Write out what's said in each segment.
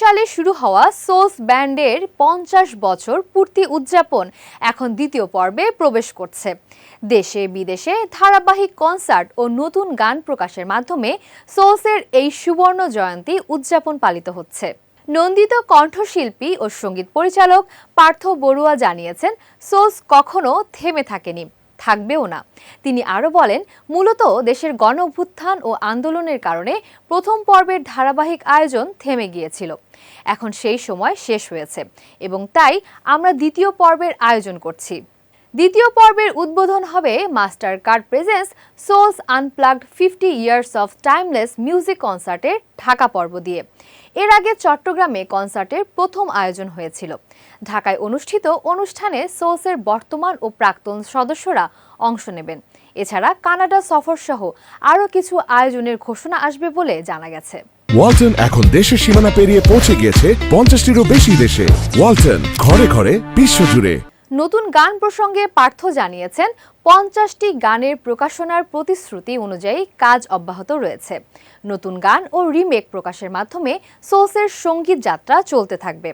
সালে শুরু হওয়া সোস ব্যান্ডের পঞ্চাশ বছর পূর্তি উদযাপন এখন দ্বিতীয় পর্বে প্রবেশ করছে। দেশে বিদেশে ধারাবাহিক কনসার্ট ও নতুন গান প্রকাশের মাধ্যমে সোসের এই সুবর্ণ জয়ন্তী উদযাপন পালিত হচ্ছে। নন্দিত কণ্ঠশিল্পী ও সংগীত পরিচালক পার্থ বড়ুয়া জানিয়েছেন, সোস কখনো থেমে থাকেনি। থাকবেও না। তিনি আরও বলেন, মূলত দেশের গণ অভ্যুত্থান ও আন্দোলনের কারণে প্রথম পর্বের ধারাবাহিক আয়োজন থেমে গিয়েছিল। এখন সেই সময় শেষ হয়েছে এবং তাই আমরা দ্বিতীয় পর্বের আয়োজন করছি। দ্বিতীয় পর্বের উদ্বোধন হবে Mastercard presence Souls unplugged fifty years of timeless music কনসার্টের ঢাকা পর্ব দিয়ে। এর আগে চট্টগ্রামে কনসার্টের প্রথম আয়োজন হয়েছিল। ঢাকায় অনুষ্ঠিত অনুষ্ঠানে সোলসের বর্তমান ও প্রাক্তন সদস্যরা অংশ নেবেন। এছাড়া কানাডা সফর সহ আরও কিছু আয়োজনের ঘোষণা আসবে বলে জানা গেছে। ওয়ালটন এখন দেশের সীমানা পেরিয়ে পৌঁছে গিয়েছে পঞ্চাশটিরও বেশি দেশে। ওয়ালটন ঘরে ঘরে বিশ্বজুড়ে। নতুন গান প্রসঙ্গে পার্থ জানিয়েছেন, পঞ্চাশটি গানের প্রকাশনার প্রতিশ্রুতি অনুযায়ী কাজ অব্যাহত রয়েছে। নতুন গান ও রিমেক প্রকাশের মাধ্যমে সোলসের সংগীত যাত্রা চলতে থাকবে।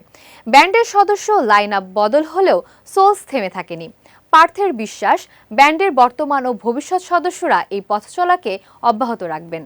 ব্যান্ডের সদস্য লাইন আপ বদল হলেও সোলস থেমে থাকেনি। পার্থের বিশ্বাস, ব্যান্ডের বর্তমান ও ভবিষ্যৎ সদস্যরা এই পথ চলাকে অব্যাহত রাখবেন।